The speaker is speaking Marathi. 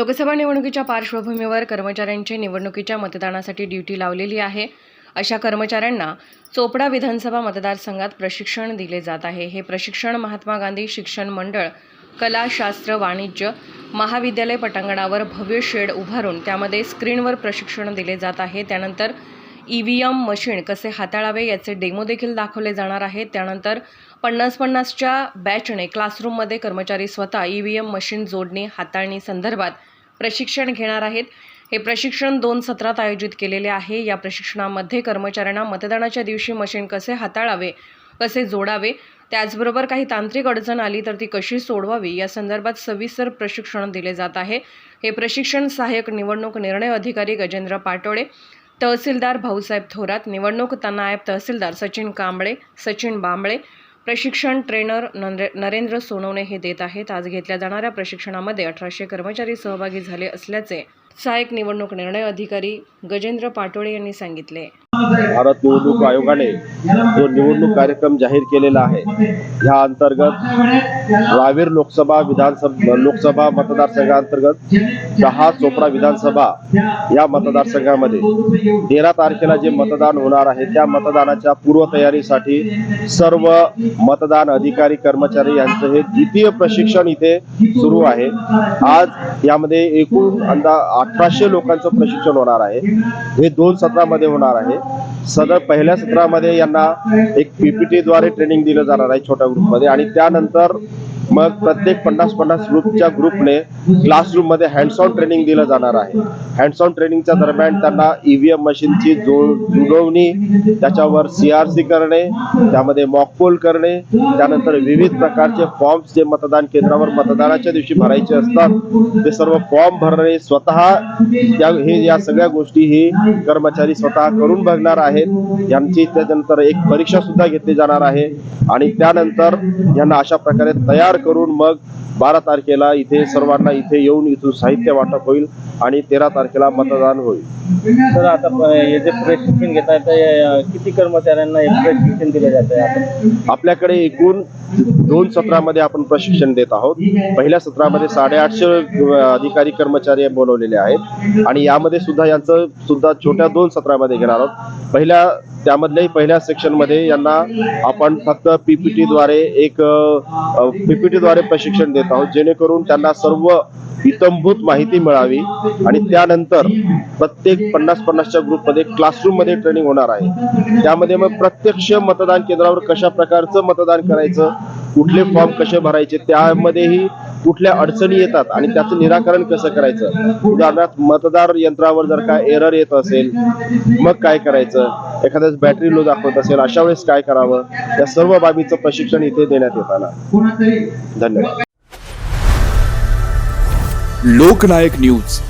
लोकसभा निवडणुकीच्या पार्श्वभूमीवर कर्मचाऱ्यांची निवडणुकीच्या मतदानासाठी ड्युटी लावलेली आहे. अशा कर्मचाऱ्यांना चोपडा विधानसभा मतदारसंघात प्रशिक्षण दिले जात आहे. हे प्रशिक्षण महात्मा गांधी शिक्षण मंडळ कला शास्त्र वाणिज्य महाविद्यालय पटांगणावर भव्य शेड उभारून त्यामध्ये स्क्रीनवर प्रशिक्षण दिले जात आहे. त्यानंतर ई व्ही एम मशीन कसे हाताळावे याचे डेमो देखील दाखवले जाणार आहेत. त्यानंतर पन्नास पन्नासच्या बॅचने क्लासरूममध्ये कर्मचारी स्वतः ई व्ही एम मशीन जोडणी हाताळणी संदर्भात प्रशिक्षण घेणार आहेत. हे प्रशिक्षण दोन सत्रात आयोजित केलेले आहे. या प्रशिक्षणामध्ये कर्मचाऱ्यांना मतदानाच्या दिवशी मशीन कसे हाताळावे कसे जोडावे त्याचबरोबर काही तांत्रिक अडचण आली तर ती कशी सोडवावी या संदर्भात सविस्तर प्रशिक्षण दिले जात आहे. हे प्रशिक्षण सहाय्यक निवडणूक निर्णय अधिकारी गजेंद्र पाटोळे तहसीलदार भाऊसाहेब थोरात निवडणूक नायब तहसीलदार सचिन कांबळे सचिन बांबळे प्रशिक्षण ट्रेनर नंद्रे नरेंद्र सोनवणे हे देत आहेत. आज घेतल्या जाणाऱ्या प्रशिक्षणामध्ये अठराशे कर्मचारी सहभागी झाले असल्याचे सहाय्यक निवडणूक निर्णय अधिकारी गजेंद्र पाटोळे यांनी सांगितले. भारत निवडणूक आयोगाने जो निवडणूक कार्यक्रम जाहीर केलेला आहे या अंतर्गत रावेर लोकसभा विधानसभा लोकसभा मतदारसंघांतर्गत दहा चोपडा विधानसभा या मतदारसंघामध्ये तेरा तारखेला जे मतदान होणार आहे त्या मतदानाच्या पूर्वतयारीसाठी सर्व मतदान अधिकारी कर्मचारी यांचं हे द्वितीय प्रशिक्षण इथे सुरू आहे. आज यामध्ये एकूण अंदा अठराशे लोकांचं प्रशिक्षण होणार आहे. हे दोन सत्रामध्ये होणार आहे. सदर पहिल्या सत्रामध्ये यांना एक पीपीटी द्वारे ट्रेनिंग दिलं जाणार आहे छोट्या ग्रुपमध्ये आणि त्यानंतर मग प्रत्येक पन्नास पन्नास ग्रुपच्या ग्रुपने क्लासरूममध्ये हँड्स ऑन ट्रेनिंग दिलं जाणार आहे. हँड्स ऑन ट्रेनिंगच्या दरम्यान त्यांना ईव्हीएम मशीनची जुळवणी त्याच्यावर सीआरसी करणे त्यामध्ये मॉकपोल करणे त्यानंतर विविध प्रकारचे फॉर्म्स जे मतदान केंद्रावर मतदानाच्या दिवशी भरायचे असतात ते सर्व फॉर्म भरणे स्वतः हे या सगळ्या गोष्टी ही कर्मचारी स्वतः करून बघणार आहेत. यांची त्याच्यानंतर एक परीक्षा सुद्धा घेतली जाणार आहे. आणि त्यानंतर यांना अशा प्रकारे तयार करून मग बारा तारखेला इथे सर्वांना इथे येऊन इथून साहित्य वाटप होईल आणि तेरा तारखेला मतदान होईल. सर आता हे जे प्रशिक्षण घेत आहे किती कर्मचाऱ्यांना हे प्रशिक्षण दिलं जात आहे आपल्याकडे एकूण दोन सत्रामध्ये आपण प्रशिक्षण देत आहोत. पहिल्या सत्रामध्ये साडेआठशे अधिकारी कर्मचारी बोलवलेले आहेत. आणि यामध्ये सुद्धा यांचं सुद्धा छोट्या दोन सत्रामध्ये घेणार आहोत. पहिल्या त्यामधल्याही पहिल्या सेक्शनमध्ये यांना आपण फक्त पीपीटी द्वारे एक पीपीटी द्वारे प्रशिक्षण देत आहोत. जेणेकरून त्यांना सर्व इतंभूत माहिती मिळावी आणि त्यानंतर प्रत्येक पन्नास पन्नासच्या ग्रुपमध्ये क्लासरूममध्ये ट्रेनिंग होणार आहे. त्यामध्ये मग प्रत्यक्ष मतदान केंद्रावर कशा प्रकारचं मतदान करायचं कुठले फॉर्म कसे भरायचे त्यामध्येही कुठल्या अडचणी येतात आणि त्याचं निराकरण कसं करायचं? उदाहरणार्थ मतदार यंत्रावर जर काय एरर येत असेल मग काय करायचं? एखाद्याच बॅटरी लो दाखवत असेल अशा वेळेस काय करावं? या सर्व बाबीचं प्रशिक्षण इथे देण्यात येताना. धन्यवाद. लोकनायक न्यूज.